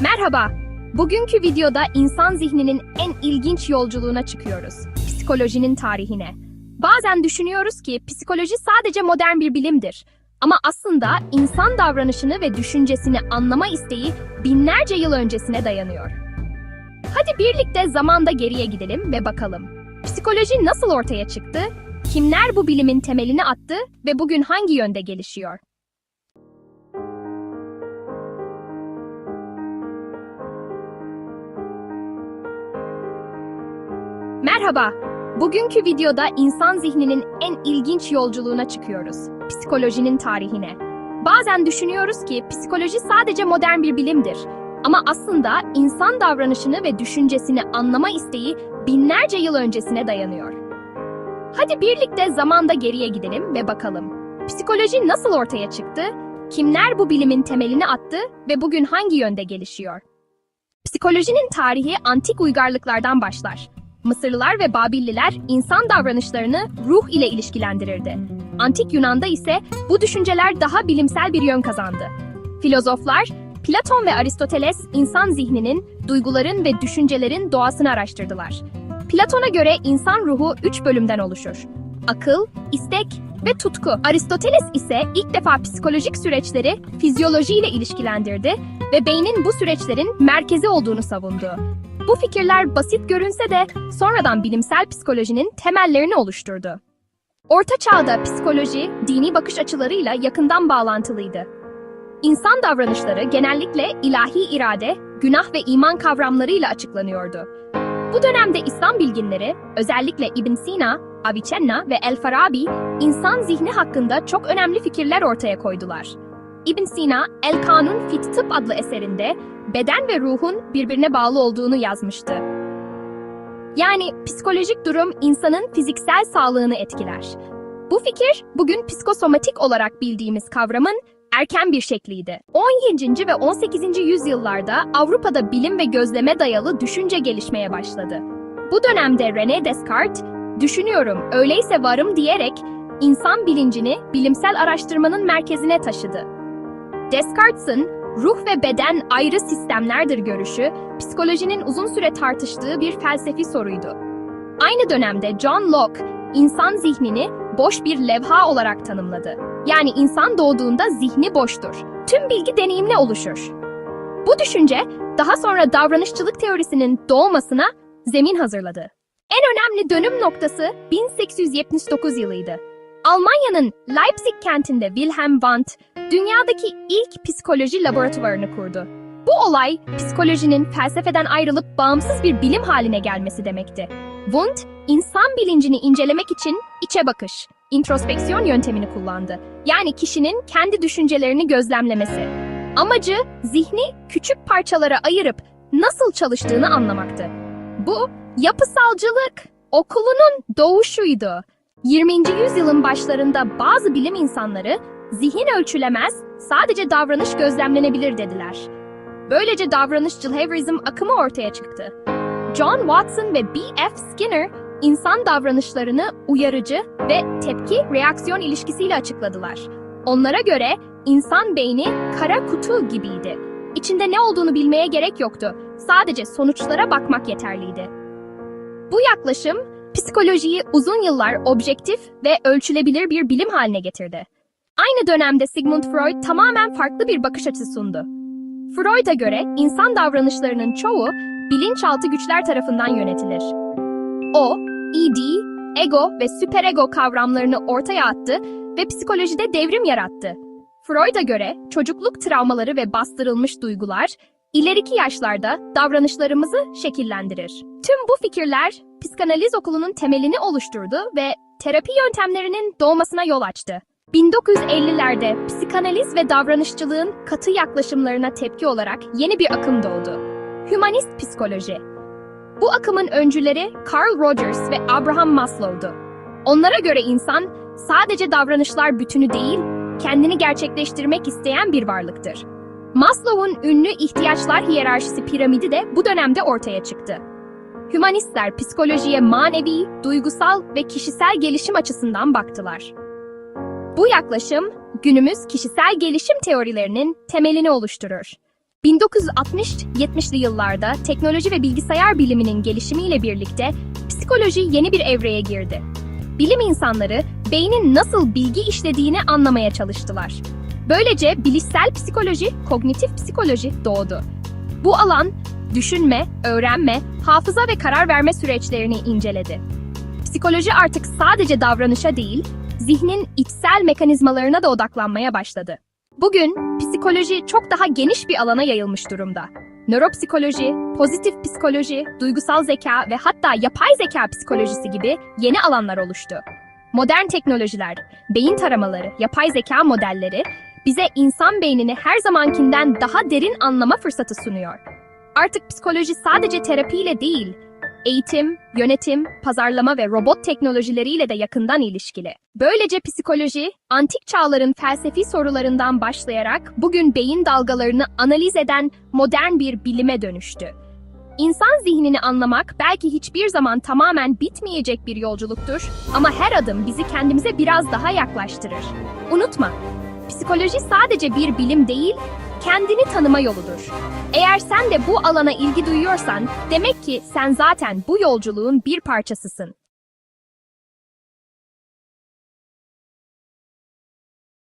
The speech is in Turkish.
Merhaba. Bugünkü videoda insan zihninin en ilginç yolculuğuna çıkıyoruz. Psikolojinin tarihine. Bazen düşünüyoruz ki psikoloji sadece modern bir bilimdir. Ama aslında insan davranışını ve düşüncesini anlama isteği binlerce yıl öncesine dayanıyor. Hadi birlikte zamanda geriye gidelim ve bakalım. Psikoloji nasıl ortaya çıktı? Kimler bu bilimin temelini attı ve bugün hangi yönde gelişiyor? Merhaba. Bugünkü videoda insan zihninin en ilginç yolculuğuna çıkıyoruz. Psikolojinin tarihine. Bazen düşünüyoruz ki psikoloji sadece modern bir bilimdir. Ama aslında insan davranışını ve düşüncesini anlama isteği binlerce yıl öncesine dayanıyor. Hadi birlikte zamanda geriye gidelim ve bakalım. Psikoloji nasıl ortaya çıktı? Kimler bu bilimin temelini attı ve bugün hangi yönde gelişiyor? Psikolojinin tarihi antik uygarlıklardan başlar. Mısırlılar ve Babilliler insan davranışlarını ruh ile ilişkilendirirdi. Antik Yunan'da ise bu düşünceler daha bilimsel bir yön kazandı. Filozoflar, Platon ve Aristoteles insan zihninin, duyguların ve düşüncelerin doğasını araştırdılar. Platon'a göre insan ruhu üç bölümden oluşur. Akıl, istek ve tutku. Aristoteles ise ilk defa psikolojik süreçleri fizyoloji ile ilişkilendirdi ve beynin bu süreçlerin merkezi olduğunu savundu. Bu fikirler basit görünse de sonradan bilimsel psikolojinin temellerini oluşturdu. Orta Çağ'da psikoloji, dini bakış açılarıyla yakından bağlantılıydı. İnsan davranışları genellikle ilahi irade, günah ve iman kavramlarıyla açıklanıyordu. Bu dönemde İslam bilginleri, özellikle İbn Sina, Avicenna ve El-Farabi, insan zihni hakkında çok önemli fikirler ortaya koydular. İbn Sina, El Kanun Fit Tıp adlı eserinde beden ve ruhun birbirine bağlı olduğunu yazmıştı. Yani psikolojik durum insanın fiziksel sağlığını etkiler. Bu fikir bugün psikosomatik olarak bildiğimiz kavramın erken bir şekliydi. 17. ve 18. yüzyıllarda Avrupa'da bilim ve gözleme dayalı düşünce gelişmeye başladı. Bu dönemde René Descartes, düşünüyorum öyleyse varım diyerek insan bilincini bilimsel araştırmanın merkezine taşıdı. Descartes'in ruh ve beden ayrı sistemlerdir görüşü, psikolojinin uzun süre tartıştığı bir felsefi soruydu. Aynı dönemde John Locke, insan zihnini boş bir levha olarak tanımladı. Yani insan doğduğunda zihni boştur. Tüm bilgi deneyimle oluşur. Bu düşünce daha sonra davranışçılık teorisinin doğmasına zemin hazırladı. En önemli dönüm noktası 1879 yılıydı. Almanya'nın Leipzig kentinde Wilhelm Wundt, dünyadaki ilk psikoloji laboratuvarını kurdu. Bu olay, psikolojinin felsefeden ayrılıp bağımsız bir bilim haline gelmesi demekti. Wundt, insan bilincini incelemek için içe bakış, introspeksiyon yöntemini kullandı. Yani kişinin kendi düşüncelerini gözlemlemesi. Amacı, zihni küçük parçalara ayırıp nasıl çalıştığını anlamaktı. Bu, yapısalcılık, okulunun doğuşuydu. 20. yüzyılın başlarında bazı bilim insanları zihin ölçülemez, sadece davranış gözlemlenebilir dediler. Böylece davranışçıl Behaviorism akımı ortaya çıktı. John Watson ve B.F. Skinner insan davranışlarını uyarıcı ve tepki-reaksiyon ilişkisiyle açıkladılar. Onlara göre insan beyni kara kutu gibiydi. İçinde ne olduğunu bilmeye gerek yoktu. Sadece sonuçlara bakmak yeterliydi. Bu yaklaşım psikolojiyi uzun yıllar objektif ve ölçülebilir bir bilim haline getirdi. Aynı dönemde Sigmund Freud tamamen farklı bir bakış açısı sundu. Freud'a göre insan davranışlarının çoğu bilinçaltı güçler tarafından yönetilir. O, id, ego ve süperego kavramlarını ortaya attı ve psikolojide devrim yarattı. Freud'a göre çocukluk travmaları ve bastırılmış duygular ileriki yaşlarda davranışlarımızı şekillendirir. Tüm bu fikirler psikanaliz okulunun temelini oluşturdu ve terapi yöntemlerinin doğmasına yol açtı. 1950'lerde psikanaliz ve davranışçılığın katı yaklaşımlarına tepki olarak yeni bir akım doğdu. Hümanist psikoloji. Bu akımın öncüleri Carl Rogers ve Abraham Maslow'du. Onlara göre insan sadece davranışlar bütünü değil, kendini gerçekleştirmek isteyen bir varlıktır. Maslow'un ünlü ihtiyaçlar hiyerarşisi piramidi de bu dönemde ortaya çıktı. Hümanistler psikolojiye manevi, duygusal ve kişisel gelişim açısından baktılar. Bu yaklaşım günümüz kişisel gelişim teorilerinin temelini oluşturur. 1960-70'li yıllarda teknoloji ve bilgisayar biliminin gelişimiyle birlikte psikoloji yeni bir evreye girdi. Bilim insanları beynin nasıl bilgi işlediğini anlamaya çalıştılar. Böylece bilişsel psikoloji, kognitif psikoloji doğdu. Bu alan düşünme, öğrenme, hafıza ve karar verme süreçlerini inceledi. Psikoloji artık sadece davranışa değil, zihnin içsel mekanizmalarına da odaklanmaya başladı. Bugün psikoloji çok daha geniş bir alana yayılmış durumda. Nöropsikoloji, pozitif psikoloji, duygusal zeka ve hatta yapay zeka psikolojisi gibi yeni alanlar oluştu. Modern teknolojiler, beyin taramaları, yapay zeka modelleri bize insan beynini her zamankinden daha derin anlama fırsatı sunuyor. Artık psikoloji sadece terapiyle değil, eğitim, yönetim, pazarlama ve robot teknolojileriyle de yakından ilişkili. Böylece psikoloji, antik çağların felsefi sorularından başlayarak bugün beyin dalgalarını analiz eden modern bir bilime dönüştü. İnsan zihnini anlamak belki hiçbir zaman tamamen bitmeyecek bir yolculuktur ama her adım bizi kendimize biraz daha yaklaştırır. Unutma, psikoloji sadece bir bilim değil, kendini tanıma yoludur. Eğer sen de bu alana ilgi duyuyorsan, demek ki sen zaten bu yolculuğun bir parçasısın.